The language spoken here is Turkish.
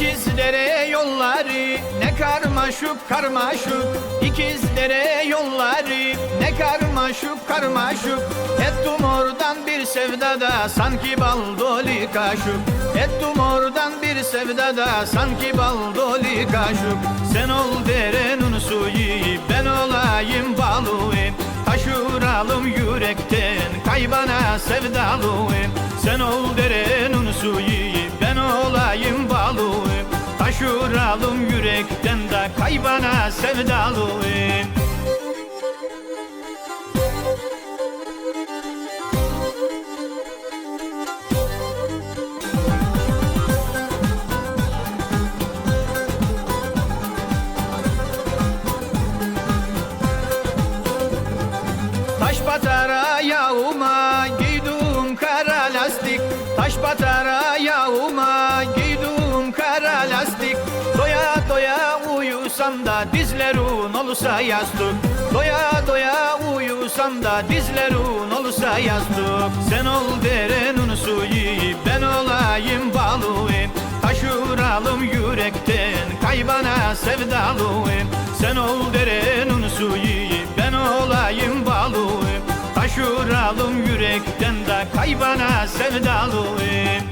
İkizlere yolları ne karmaşık karmaşık. İkizlere yolları ne karmaşık karmaşık. Ettim oradan bir sevdada sanki bal dolu kaşık. Ettim oradan bir sevdada sanki bal dolu kaşık. Sen ol derenin suyu ben olayım balığım Taşıralım yürekten kaybana sevdalıyım Sen ol derenin Taşıralım yürekten de kaybana sevdalıyım Taş batara yağıma giydim kara lastik. Taş batara yağıma uyusam da dizlerun olsa yastık Doya doya uyusam da dizlerun olsa yastık Sen ol derenin suyu ben olayım baluyum Taşıralım yürekten kaybana sevdaluyum Sen ol derenin suyu ben olayım baluyum Taşıralım yürekten de kaybana sevdaluyum